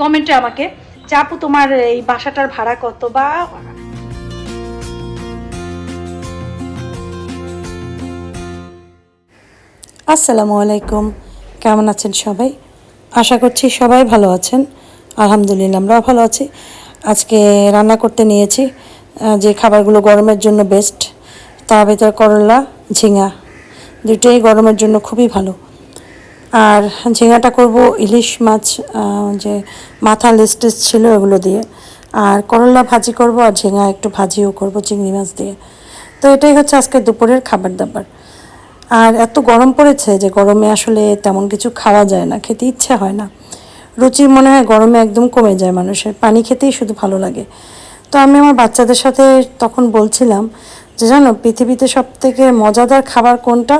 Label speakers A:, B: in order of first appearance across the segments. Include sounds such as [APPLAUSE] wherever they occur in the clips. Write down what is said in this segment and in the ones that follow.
A: কমেন্টে আমাকে আপু, তোমার এই বাসাটার ভাড়া কত বা
B: আসসালামু আলাইকুম। কেমন আছেন সবাই? আশা করছি সবাই ভালো আছেন। আলহামদুলিল্লাহ, আমরাও ভালো আছি। আজকে রান্না করতে নিয়েছি যে খাবারগুলো গরমের জন্য বেস্ট তার ভিতরে করলা, ঝিঙা দুটোই গরমের জন্য খুবই ভালো। আর ঝিঙাটা করব ইলিশ মাছ যে মাথা লিস্টেস ছিল এগুলো দিয়ে। আর করলা ভাজি করব আর ঝিঙা একটু ভাজিও করব চিংড়ি মাছ দিয়ে। তো এটাই হচ্ছে আজকে দুপুরের খাবার দাবার। আর এত গরম পড়েছে যে গরমে আসলে তেমন কিছু খাওয়া যায় না, খেতে ইচ্ছে হয় না। রুচি মনে হয় গরমে একদম কমে যায় মানুষের, পানি খেতেই শুধু ভালো লাগে। তো আমি আমার বাচ্চাদের সাথে তখন বলছিলাম যে জানো, পৃথিবীতে সব থেকে মজাদার খাবার কোনটা?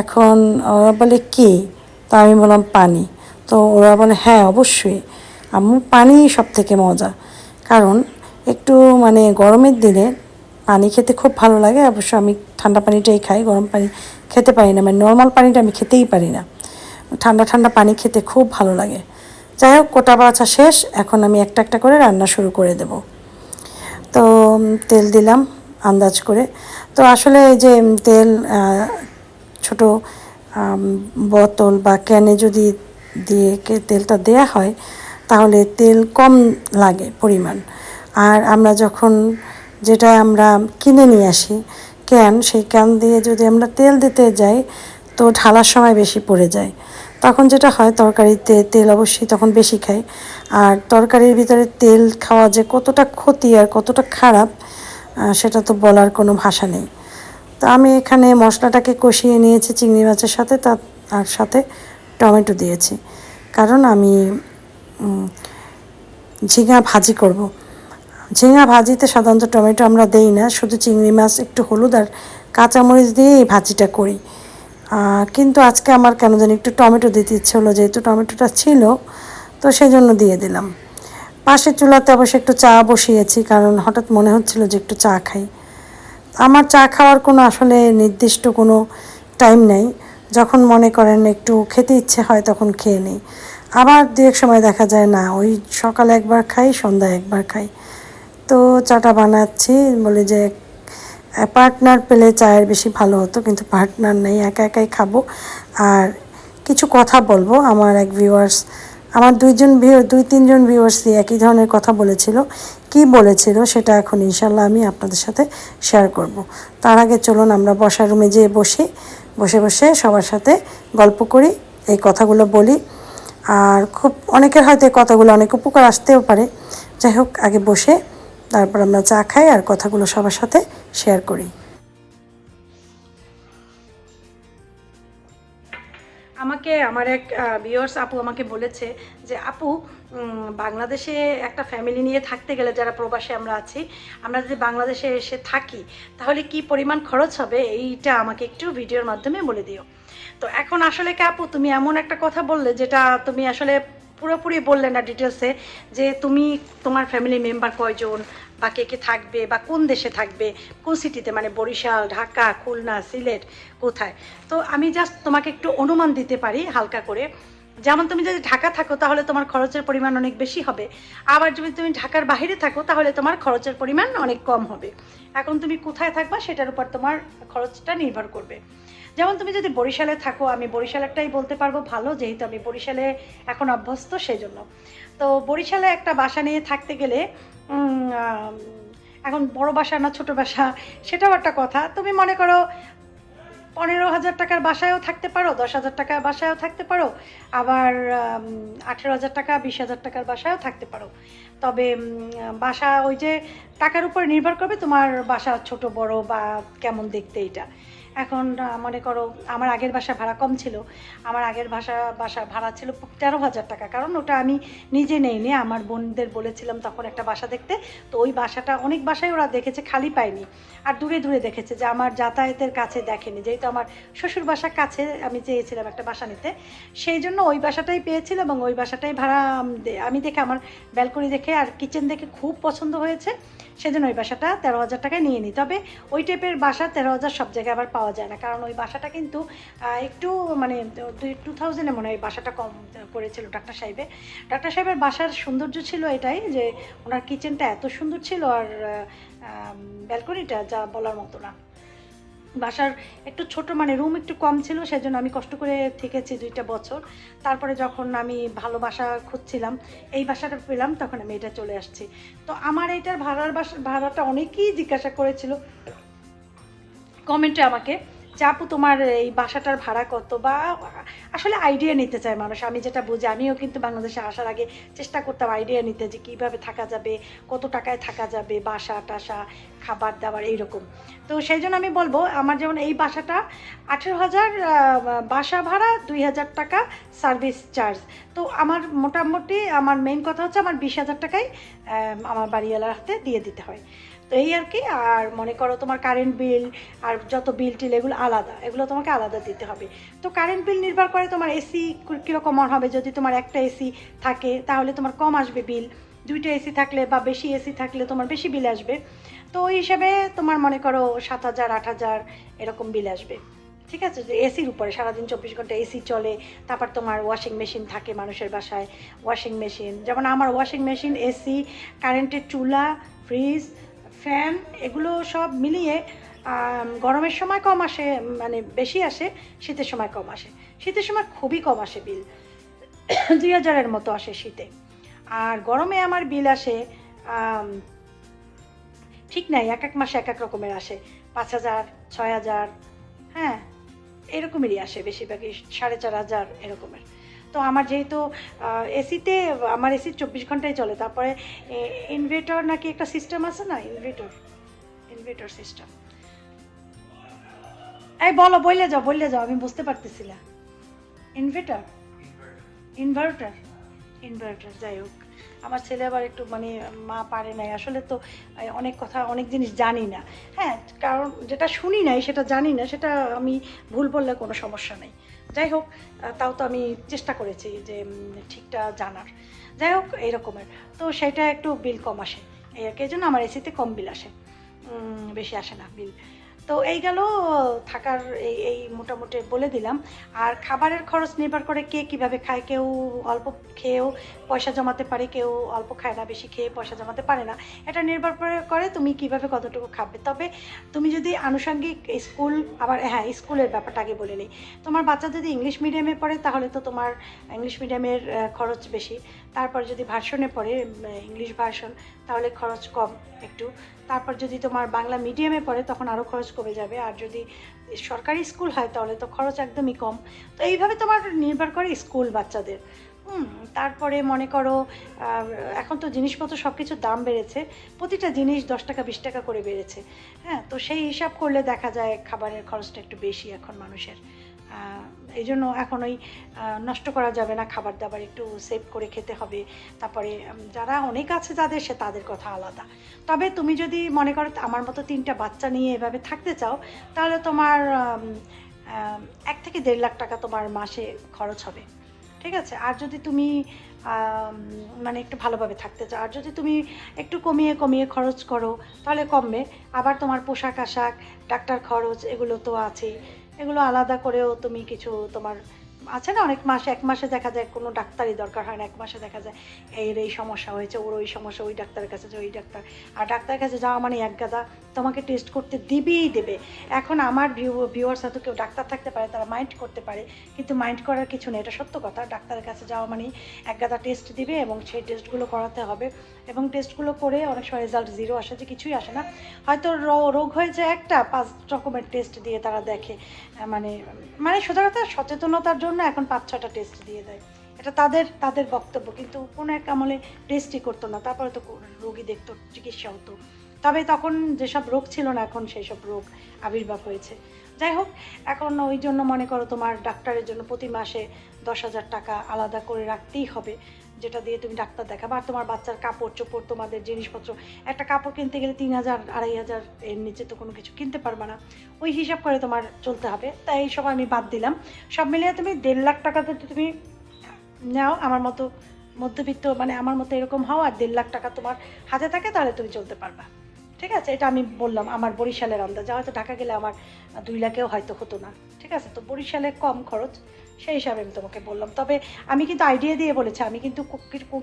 B: এখন ওরা বলে, কি? তো আমি বললাম, পানি। তো ওরা বলে হ্যাঁ অবশ্যই। আম্মু, পানি সব থেকে মজা। কারণ একটু মানে গরমের দিনে পানি খেতে খুব ভালো লাগে। অবশ্য আমি ঠান্ডা পানিটাই খাই, গরম পানি খেতে পারি না। মানে নর্মাল পানিটা আমি খেতেই পারি না। ঠান্ডা ঠান্ডা পানি খেতে খুব ভালো লাগে। যাই হোক কোটা বাছা শেষ। এখন আমি একটা একটা করে রান্না শুরু করে দেব। তো তেল দিলাম আন্দাজ করে। তো আসলে এই যে তেল ছোট বোতল বা ক্যানে যদি দিয়ে তেলটা দেয়া হয়, তাহলে তেল কম লাগে পরিমাণ। আর আমরা যখন যেটা আমরা কিনে নিয়ে আসি, ক্যান, সেই ক্যান দিয়ে যদি আমরা তেল দিতে যাই, তো ঢালার সময় বেশি পড়ে যায়। তখন যেটা হয়, তরকারিতে তেল অবশ্যই তখন বেশি খাই। আর তরকারির ভিতরে তেল খাওয়া যে কতটা ক্ষতি আর কতটা খারাপ সেটা তো বলার কোনো ভাষা নেই। তো আমি এখানে মশলাটাকে কষিয়ে নিয়েছি, চিংড়ি মাছের সাথে, তার সাথে টমেটো দিয়েছি। কারণ আমি ঝিঙা ভাজি করব। ঝিঙা ভাজিতে সাধারণত টমেটো আমরা দেই না, শুধু চিংড়ি মাছ, একটু হলুদ আর কাঁচামরিচ দিয়ে এই ভাজিটা করি। কিন্তু আজকে আমার কেন জানি একটু টমেটো দিতে ইচ্ছে হলো, যেহেতু টমেটোটা ছিল, তো সেই জন্য দিয়ে দিলাম। পাশের চুলাতে অবশ্য একটু চা বসিয়েছি, কারণ হঠাৎ মনে হচ্ছিল যে একটু চা খাই। আমার চা খাওয়ার কোনো আসলে নির্দিষ্ট কোনো টাইম নেই। যখন মনে করেন একটু খেতে ইচ্ছে হয় তখন খেয়ে নিই। আবার দু এক সময় দেখা যায়, না, ওই সকালে একবার খাই, সন্ধ্যায় একবার খাই। তো চাটা বানাচ্ছি, বলে যে পার্টনার পেলে চায়ের বেশি ভালো হতো, কিন্তু পার্টনার নেই, একা একাই খাব। আর কিছু কথা বলব। আমার এক ভিউয়ার্স আমার দুইজন দুই, তিনজন ভিউয়ার্সই একই ধরনের কথা বলেছিল। কি বলেছিল সেটা এখন ইনশাল্লাহ আমি আপনাদের সাথে শেয়ার করব। তার আগে চলুন আমরা বসার রুমে যেয়ে বসি। বসে বসে সবার সাথে গল্প করি, এই কথাগুলো বলি। আর খুব, অনেকের হয়তো এই কথাগুলো অনেক উপকার আসতেও পারে। যাই হোক, আগে বসে, তারপর আমরা চা খাই আর কথাগুলো সবার সাথে শেয়ার করি।
A: আমাকে, আমার এক ভিউয়ার্স আপু আমাকে বলেছে যে, আপু বাংলাদেশে একটা ফ্যামিলি নিয়ে থাকতে গেলে যারা প্রবাসে আমরা আছি, আমরা যদি বাংলাদেশে এসে থাকি, তাহলে কি পরিমাণ খরচ হবে? এইটা আমাকে একটু ভিডিওর মাধ্যমে বলে দিও। তো এখন আসলে কি আপু, তুমি এমন একটা কথা বললে যেটা তুমি আসলে পুরোপুরি বললে না ডিটেলসে যে তুমি তোমার ফ্যামিলি মেম্বার কয়জন বা কে কে থাকবে বা কোন দেশে থাকবে, কোন সিটিতে মানে বরিশাল, ঢাকা, খুলনা, সিলেট, কোথায়? তো আমি জাস্ট তোমাকে একটু অনুমান দিতে পারি হালকা করে। যেমন তুমি যদি ঢাকা থাকো তাহলে তোমার খরচের পরিমাণ অনেক বেশি হবে। আবার যদি তুমি ঢাকার বাইরে থাকো তাহলে তোমার খরচের পরিমাণ অনেক কম হবে। এখন তুমি কোথায় থাকবা সেটার উপর তোমার খরচটা নির্ভর করবে। যেমন তুমি যদি বরিশালে থাকো, আমি বরিশালেরটাই বলতে পারব ভালো, যেহেতু আমি বরিশালে এখন অভ্যস্ত সেই জন্য তো বরিশালে একটা বাসা নিয়ে থাকতে গেলে এখন বড় বাসা না ছোট বাসা, সেটাও একটা কথা। তুমি মনে করো পনেরো হাজার টাকার বাসায়ও থাকতে পারো, দশ হাজার টাকার বাসায়ও থাকতে পারো, আবার আঠেরো হাজার টাকা, বিশ হাজার টাকার বাসায়ও থাকতে পারো। তবে বাসা ওই যে টাকার উপর নির্ভর করবে তোমার বাসা ছোট, বড় বা কেমন দেখতে এটা। এখন মনে করো, আমার আগের বাসা ভাড়া কম ছিল। আমার আগের বাসা বাসা ভাড়া ছিল তেরো হাজার টাকা। কারণ ওটা আমি নিজে নেইনি, আমার বোনদের বলেছিলাম তখন একটা বাসা দেখতে। তো ওই বাসাটা, অনেক বাসায় ওরা দেখেছে, খালি পায়নি। আর দূরে দূরে দেখেছে যে আমার যাতায়াতের কাছে দেখেনি। যেহেতু আমার শ্বশুর বাসার কাছে, আমি চেয়েছিলাম একটা বাসা নিতে। সেই জন্য ওই বাসাটাই পেয়েছিল এবং ওই বাসাটাই ভাড়া আমি দেখে, আমার ব্যালকনি দেখে আর কিচেন দেখে খুব পছন্দ হয়েছে। সেজন্য ওই বাসাটা তেরো হাজার টাকায় নিয়ে নিই তবে ওই টাইপের বাসা তেরো হাজার সব জায়গায় আবার পাওয়া যায় না। কারণ ওই বাসাটা কিন্তু একটু মানে টু থাউজেন্ডে মনে হয় বাসাটা কম করেছিল ডাক্তার সাহেবে ডাক্তার সাহেবের বাসার সৌন্দর্য ছিল এটাই যে, ওনার কিচেনটা এত সুন্দর ছিল আর ব্যালকনিটা যা বলার মতো না। বাসার একটু ছোট মানে রুম একটু কম ছিল, সেজন্য আমি কষ্ট করে থেকেছি দুইটা বছর। তারপরে যখন আমি ভালো বাসা খুঁজছিলাম, এই বাসাটা পেলাম, তখন আমি এটা চলে আসছি। তো আমার এটার ভাড়ার বাসা, ভাড়াটা অনেকেই জিজ্ঞাসা করেছিল। কমেন্টে আমাকে আপু, তোমার এই বাসাটার ভাড়া কত? বা, আসলে আইডিয়া নিতে চায় মানুষ। আমি যেটা বুঝি, আমিও কিন্তু বাংলাদেশে আসার আগে চেষ্টা করতাম আইডিয়া নিতে যে কীভাবে থাকা যাবে, কত টাকায় থাকা যাবে, বাসা টাসা, খাবার দাবার, এইরকম। তো সেই জন্য আমি বলব, আমার যেমন এই বাসাটা আঠেরো হাজার বাসা ভাড়া, দুই হাজার টাকা সার্ভিস চার্জ তো আমার মোটামুটি, আমার মেইন কথা হচ্ছে আমার বিশ হাজার টাকায় আমার বাড়িওয়ালার হাতে দিয়ে দিতে হয়। তো এই আর কি, আর মনে করো তোমার কারেন্ট বিল আর যত বিল টিল এগুলো আলাদা, এগুলো তোমাকে আলাদা দিতে হবে। তো কারেন্ট বিল নির্ভর করে তোমার এসি কীরকম হবে, যদি তোমার একটা এসি থাকে, তাহলে তোমার কম আসবে বিল দুইটা এসি থাকলে বা বেশি এসি থাকলে তোমার বেশি বিল আসবে। তো ওই হিসাবে তোমার মনে করো সাত হাজার, আট হাজার এরকম বিল আসবে। ঠিক আছে, যে এসির উপরে সারাদিন চব্বিশ ঘণ্টা এসি চলে, তারপর তোমার ওয়াশিং মেশিন থাকে মানুষের বাসায় ওয়াশিং মেশিন যেমন আমার ওয়াশিং মেশিন এসি কারেন্টের চুলা ফ্রিজ ফ্যান এগুলো সব মিলিয়ে গরমের সময় কম আসে মানে বেশি আসে, শীতের সময় কম আসে। শীতের সময় খুবই কম আসে বিল। [COUGHS] দুই হাজারের মতো আসে শীতে। আর গরমে আমার বিল আসে ঠিক নাই, এক এক মাসে এক এক রকমের আসে। পাঁচ হাজার, ছয় হাজার হ্যাঁ এরকমেরই আসে বেশিরভাগই, সাড়ে চার হাজার এরকমের। তো আমার যেহেতু এসিতে আমার এসি চব্বিশ ঘন্টায় চলে। তারপরে ইনভার্টার নাকি একটা সিস্টেম আছে না? ইনভার্টার ইনভার্টার সিস্টেম এই বলো বললে যাও বললে যাও আমি বুঝতে পারতেছি না। ইনভেটর ইনভার্টার ইনভার্টার যাই হোক। আমার ছেলে আবার একটু মানে মা পারে নাই। আসলে তো অনেক কথা, অনেক জিনিস জানি না। হ্যাঁ কারণ যেটা শুনি নাই, সেটা জানি না, সেটা আমি ভুল বললে কোনো সমস্যা নেই। যাই হোক তাও তো আমি চেষ্টা করেছি যে ঠিকটা জানার। যাই হোক, এরকমের। তো সেটা একটু বিল কম আসে। এই জন্য আমার এসিতে কম বিল আসে। বেশি আসে না বিল তো এই গেল, থাকার এই এই মোটামুটি বলে দিলাম। আর খাবারের খরচ নির্ভর করে কে কীভাবে খায়, কেউ অল্প খেয়েও পয়সা জমাতে পারে, কেউ অল্প খায় না, বেশি খেয়ে পয়সা জমাতে পারে না। এটা নির্ভর করে- তুমি কীভাবে কতটুকু খাবে। তবে তুমি যদি আনুষঙ্গিক স্কুল, আবার হ্যাঁ স্কুলের ব্যাপারটা আগে বলে নিই। তোমার বাচ্চা যদি ইংলিশ মিডিয়ামে পড়ে, তাহলে তো তোমার ইংলিশ মিডিয়ামের খরচ বেশি। তারপর যদি ভার্সনে পড়ে ইংলিশ ভার্সন তাহলে খরচ কম একটু। তারপর যদি তোমার বাংলা মিডিয়ামে পড়ে, তখন আরও খরচ কমে যাবে। আর যদি সরকারি স্কুল হয়, তাহলে তো খরচ একদমই কম। তো এইভাবে তোমার নির্ভর করে স্কুল বাচ্চাদের। হুম, তারপরে মনে করো এখন তো জিনিসপত্র সব কিছুর দাম বেড়েছে। প্রতিটা জিনিস দশ টাকা, বিশ টাকা করে বেড়েছে। হ্যাঁ তো সেই হিসাব করলে দেখা যায় খাবারের খরচটা একটু বেশি এখন মানুষের। এই জন্য এখন ওই নষ্ট করা যাবে না খাবার দাবার একটু সেভ করে খেতে হবে। তারপরে যারা অনেক আছে যাদের সে, তাদের কথা আলাদা। তবে তুমি যদি মনে করো আমার মতো তিনটা বাচ্চা নিয়ে এভাবে থাকতে চাও, তাহলে তোমার এক থেকে দেড় লাখ টাকা তোমার মাসে খরচ হবে। ঠিক আছে? আর যদি তুমি মানে একটু ভালোভাবে থাকতে চাও, আর যদি তুমি একটু কমিয়ে কমিয়ে খরচ করো, তাহলে কমবে। আবার তোমার পোশাক আশাক ডাক্তার খরচ, এগুলো তো আছেই। এগুলো আলাদা করেও তুমি কিছু তোমার আছে না, অনেক মাসে, এক মাসে দেখা যায় কোনো ডাক্তারই দরকার হয় না, এক মাসে দেখা যায়, এর এই সমস্যা হয়েছে, ওর ওই সমস্যা, ওই ডাক্তারের কাছে ওই ডাক্তার। আর ডাক্তারের কাছে যাওয়া মানে এক গাদা, তোমাকে টেস্ট করতে দিবেই দেবে। এখন আমার ভিউয়ার্স হয়তো কেউ ডাক্তার থাকতে পারে, তারা মাইন্ড করতে পারে, কিন্তু মাইন্ড করার কিছু নেই, এটা সত্য কথা। ডাক্তারের কাছে যাওয়া মানে এক গাদা টেস্ট দিবে এবং সেই টেস্টগুলো করাতে হবে। এবং টেস্টগুলো করে অনেক সময় রেজাল্ট জিরো আসে যে কিছুই আসে না। হয়তো রোগ হয়েছে একটা, পাঁচ রকমের টেস্ট দিয়ে তারা দেখে। মানে মানে সোজা কথা, সচেতনতার জন্য এখন পাঁচ ছটা টেস্ট দিয়ে দেয়। এটা তাদের তাদের বক্তব্য, কিন্তু কোনো এক আমলে টেস্টই করতো না। তারপরে তো রোগী দেখতো, চিকিৎসা হতো। তবে তখন যেসব রোগ ছিল না, এখন সেই সব রোগ আবির্ভাব হয়েছে। যাই হোক, এখন ওই জন্য মনে করো তোমার ডাক্তারের জন্য প্রতি মাসে দশ হাজার টাকা আলাদা করে রাখতেই হবে। যেটা দিয়ে তুমি ডাক্তার দেখাবে আর তোমার বাচ্চার কাপড় চোপড়, তোমাদের জিনিসপত্র। একটা কাপড় কিনতে গেলে তিন হাজার, আড়াই হাজার এর নিচে তো কোনো কিছু কিনতে পারবে না। ওই হিসাব করে তোমার চলতে হবে। তাই এই সব আমি বাদ দিলাম। সব মিলিয়ে তুমি দেড় লাখ টাকা যদি তুমি নাও আমার মতো মধ্যবিত্ত মানে আমার মতো এরকম হও আর দেড় লাখ টাকা তোমার হাতে থাকে তাহলে তুমি চলতে পারবা। ঠিক আছে? এটা আমি বললাম আমার বরিশালের আন্দাজে। হয়তো ঢাকা গেলে আমার দুই লাখেও হয়তো হতো না। ঠিক আছে? তো বরিশালে কম খরচ। সেই হিসাবে আমি তোমাকে বললাম। তবে আমি কিন্তু আইডিয়া দিয়ে বলেছি, আমি কিন্তু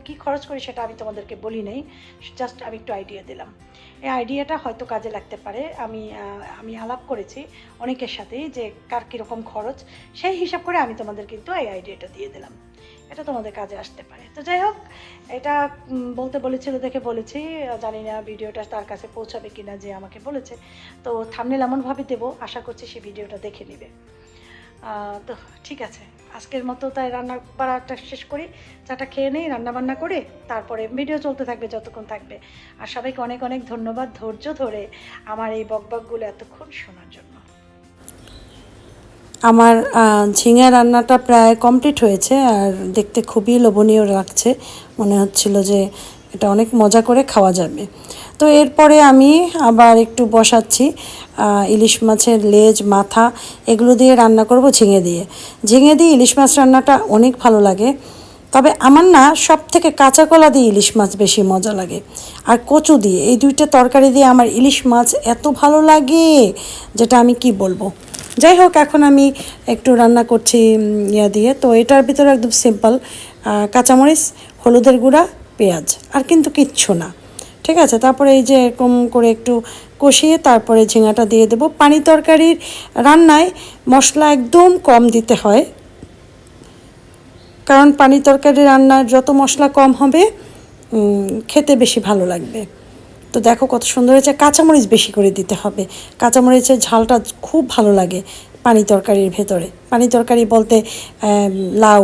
A: কী- খরচ করি সেটা আমি তোমাদেরকে বলি নাই জাস্ট আমি একটু আইডিয়া দিলাম। এই আইডিয়াটা হয়তো কাজে লাগতে পারে, আমি আমি আলাপ করেছি অনেকের সাথেই যে কার কীরকম খরচ, সেই হিসাব করে আমি তোমাদের কিন্তু এই আইডিয়াটা দিয়ে দিলাম। এটা তোমাদের কাজে আসতে পারে। তো যাই হোক, এটা বলতে বলেছিল দেখে বলেছি, জানি না ভিডিওটা তার কাছে পৌঁছাবে কিনা যে আমাকে বলেছে। তো থামনেল এমনভাবে দেবো, আশা করছি সে ভিডিওটা দেখে নেবে। তো ঠিক আছে। আজকের মতো তাই রান্না বাড়াটা শেষ করি। চাটা খেয়ে নেই রান্না বান্না করে তারপরে ভিডিও চলতে থাকবে যতক্ষণ থাকবে। আর সবাইকে অনেক অনেক ধন্যবাদ ধৈর্য ধরে আমার এই বকবকগুলো এতক্ষণ শোনার জন্য।
B: আমার ঝিঙে রান্নাটা প্রায় কমপ্লিট হয়েছে আর দেখতে খুবই লোভনীয় লাগছে। মনে হচ্ছিল যে এটা অনেক মজা করে খাওয়া যাবে। তো এরপরে আমি আবার একটু বসাচ্ছি ইলিশ মাছের লেজ, মাথা এগুলো দিয়ে রান্না করব ঝিঙে দিয়ে। ঝিঙে দিয়ে ইলিশ মাছ রান্নাটা অনেক ভালো লাগে। তবে আমার না সব থেকে কাঁচা কলা দিয়ে ইলিশ মাছ বেশি মজা লাগে। আর কচু দিয়ে, এই দুইটা তরকারি দিয়ে আমার ইলিশ মাছ এত ভালো লাগে যেটা আমি কি বলব। যাই হোক, এখন আমি একটু রান্না করছি ইয়া দিয়ে। তো এটার ভিতরে একদম সিম্পল কাঁচামরিচ, হলুদের গুঁড়া, পেঁয়াজ, আর কিন্তু কিচ্ছু না। ঠিক আছে? তারপরে এই যে এরকম করে একটু কষিয়ে তারপরে ঝিঙাটা দিয়ে দেবো। পানি তরকারির রান্নায় মশলা একদম কম দিতে হয়। কারণ পানি তরকারি রান্নার যত মশলা কম হবে খেতে বেশি ভালো লাগবে। তো দেখো কত সুন্দর হয়েছে। কাঁচামরিচ বেশি করে দিতে হবে। কাঁচামরিচের ঝালটা খুব ভালো লাগে পানি তরকারির ভেতরে। পানি তরকারি বলতে লাউ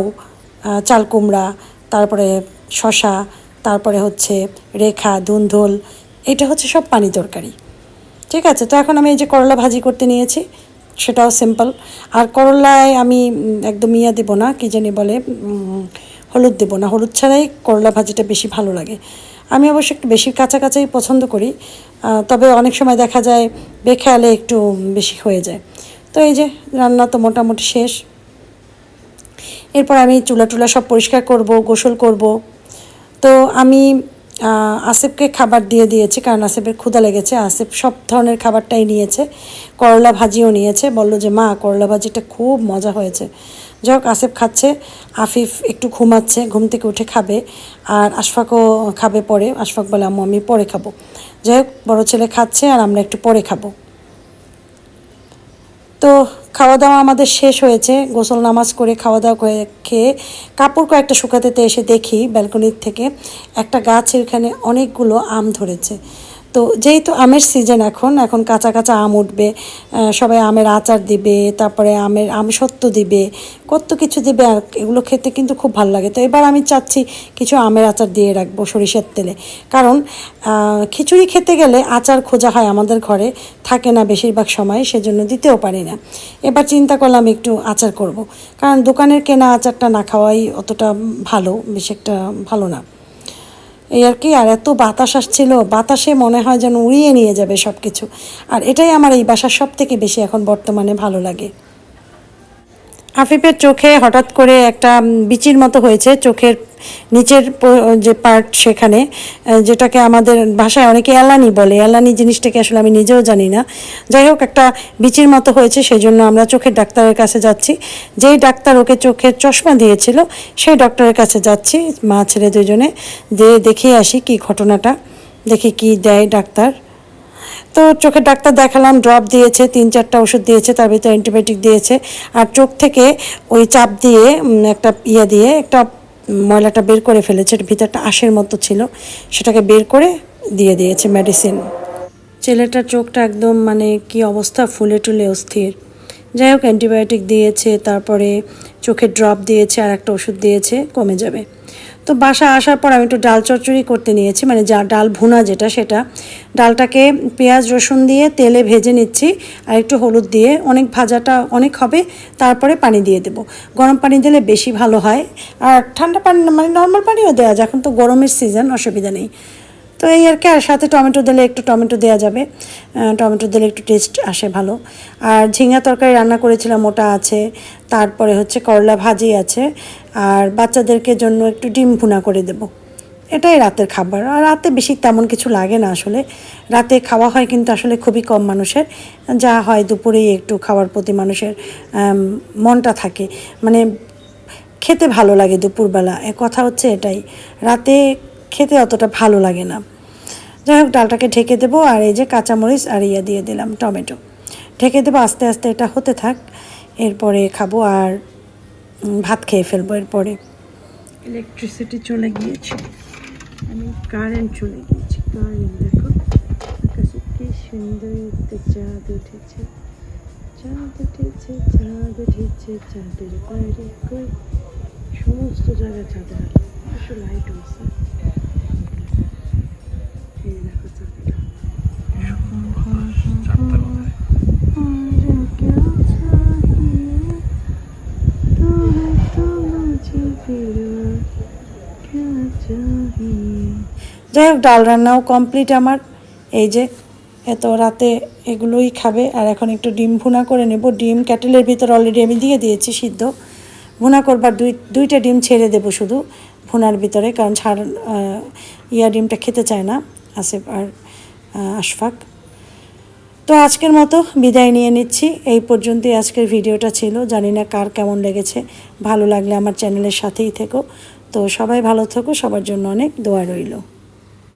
B: চাল কুমড়া, তারপরে শশা তারপরে হচ্ছে রেখা ধুন্দুল এটা হচ্ছে সব পানি তরকারি। ঠিক আছে, তো এখন আমি এই যে করলা ভাজি করতে নিয়েছি, সেটাও সিম্পল আর করলায় আমি একদম ইয়া দেবো না, কী জানি বলে হলুদ দেবো না। হলুদ ছাড়াই করলা ভাজিটা বেশি ভালো লাগে। আমি অবশ্য একটু বেশি কাঁচা পছন্দ করি তবে অনেক সময় দেখা যায় বেখেয়ালে একটু বেশি হয়ে যায়। তো এই যে রান্না তো মোটামুটি শেষ। এরপর আমি চুলা টুলা সব পরিষ্কার করব, গোসল করব। তো আমি আসিফকে খাবার দিয়ে দিয়েছি, কারণ আসিফের ক্ষুধা লেগেছে। আসিফ সব ধরনের খাবারটাই নিয়েছে। করলা ভাজিও নিয়েছে। বলল যে, মা, করলা ভাজিটা খুব মজা হয়েছে। যাই হোক আসিফ খাচ্ছে। আফিফ একটু ঘুমাচ্ছে, ঘুম থেকে উঠে খাবে। আর আশফাকও খাবে পরে। আশফাক বলে, আম্মু, আমি পরে খাব। যাই হোক বড়ো ছেলে খাচ্ছে আর আমরা একটু পরে খাব। তো খাওয়া দাওয়া আমাদের শেষ হয়েছে। গোসল নামাজ করে খাওয়া দাওয়া করে খেয়ে কাপড় কয়েকটা শুকাতেতে এসে দেখি ব্যালকনির থেকে। একটা গাছের এখানে অনেকগুলো আম ধরেছে। তো যেহেতু আমের সিজন এখন এখন কাঁচা কাঁচা আম উঠবে সবাই আমের আচার দিবে, তারপরে আমের, আম সত্য দিবে, কত কিছু দিবে, আর এগুলো খেতে কিন্তু খুব ভালো লাগে। তো এবার আমি চাচ্ছি কিছু আমের আচার দিয়ে রাখব সরিষার তেলে। কারণ খিচুড়ি খেতে গেলে আচার খোঁজা হয় আমাদের ঘরে, থাকে না বেশিরভাগ সময়, সেজন্য দিতেও পারি না। এবার চিন্তা করলাম একটু আচার করব। কারণ দোকানের কেনা আচারটা না খাওয়াই অতটা ভালো, বেশ একটা ভালো না। এই আর কি, আর এত বাতাস আসছিল, বাতাসে মনে হয় যেন উড়িয়ে নিয়ে যাবে সব কিছু আর এটাই আমার এই বাসার সব থেকে বেশি এখন বর্তমানে ভালো লাগে। আফিফের চোখে হঠাৎ করে একটা বিচির মতো হয়েছে চোখের নিচের যে পার্ট সেখানে যেটাকে আমাদের ভাষায় অনেকে এলানি বলে। এলানি জিনিসটাকে আসলে আমি নিজেও জানি না। যাই হোক, একটা বিচির মতো হয়েছে সেই জন্য আমরা চোখের ডাক্তারের কাছে যাচ্ছি। যেই ডাক্তার ওকে চোখের চশমা দিয়েছিল, সেই ডক্টরের কাছে যাচ্ছি, মা ছেলে দুজনে দিয়ে দেখিয়ে আসি কি ঘটনাটা, দেখি কি দেয় ডাক্তার। তো চোখের ডাক্তার দেখালাম ড্রপ দিয়েছে, তিন চারটা ওষুধ দিয়েছে, তার ভিতরে অ্যান্টিবায়োটিক দিয়েছে, আর চোখ থেকে ওই চাপ দিয়ে একটা ইয়ে দিয়ে একটা ময়লাটা বের করে ফেলেছে ভিতরটা আশের মতো ছিল, সেটাকে বের করে দিয়ে দিয়েছে মেডিসিন ছেলেটার চোখটা একদম মানে কি অবস্থা, ফুলে টুলে অস্থির। যাই হোক অ্যান্টিবায়োটিক দিয়েছে, তারপরে চোখের ড্রপ দিয়েছে আর একটা ওষুধ দিয়েছে, কমে যাবে। তো বাসা আসার পর আমি একটু ডাল চচ্চড়ি করতে নিয়েছি মানে যা ডাল ভুনা যেটা সেটা। ডালটাকে পেঁয়াজ, রসুন দিয়ে তেলে ভেজে নিচ্ছি, আর একটু হলুদ দিয়ে অনেক ভাজাটা অনেক হবে, তারপরে পানি দিয়ে দেবো। গরম পানি দিলে বেশি ভালো হয়, আর ঠান্ডা পানি মানে নর্মাল পানিও দেওয়া যায়, এখন তো গরমের সিজন, অসুবিধা নেই। তো এই আর কি, আর সাথে টমেটো দিলে একটু টমেটো দেওয়া যাবে। টমেটো দিলে একটু টেস্ট আসে ভালো। আর ঝিঙা তরকারি রান্না করেছিলাম, ওটা আছে। তারপরে হচ্ছে করলা ভাজি আছে। আর বাচ্চাদেরকে জন্য একটু ডিম ভুনা করে দেব। এটাই রাতের খাবার। আর রাতে বেশি তেমন কিছু লাগে না আসলে। রাতে খাওয়া হয় কিন্তু আসলে খুবই কম মানুষের। যা হয় দুপুরেই একটু খাওয়ার প্রতি মানুষের মনটা থাকে। মানে খেতে ভালো লাগে দুপুরবেলা। কথা হচ্ছে এটাই। রাতে খেতে অতটা ভালো লাগে না। যাই হোক, ডালটাকে ঢেকে দেবো আর এই যে কাঁচামরিচ আর ইয়ে দিয়ে দিলাম, টমেটো। ঢেকে দেবো, আস্তে আস্তে এটা হতে থাক, এরপরে খাব আর ভাত খেয়ে ফেলব এরপরে। ইলেকট্রিসিটি চলে গিয়েছে। আমি কারেন্ট চলে গিয়েছি। কারেন্ট দেখো। আকাশে কি সুন্দর একটা চাঁদ উঠেছে। চাঁদ উঠেছে চাঁদ উঠেছে, চাঁদের বাইরে সমস্ত জায়গায় চাঁদের লাইট হয়েছে। যাই হোক ডাল রান্নাও কমপ্লিট আমার। এই যে, এত রাতে এগুলোই খাবে। আর এখন একটু ডিম ভুনা করে নেব। ডিম ক্যাটেলের ভিতর অলরেডি আমি দিয়ে দিয়েছি সিদ্ধ। ভুনা করবার দুই, দুইটা ডিম ছেড়ে দেবো শুধু ভুনার ভিতরে, কারণ ছাড় ইয়া ডিমটা খেতে চায় না, আসিফ আর আশফাক। তো আজকের মতো বিদায় নিয়ে নিচ্ছি। এই পর্যন্তই আজকের ভিডিওটা ছিল। জানি না কার কেমন লেগেছে। ভালো লাগলে আমার চ্যানেলের সাথেই থেকো। তো সবাই ভালো থেকো। সবার জন্য অনেক দোয়া রইল।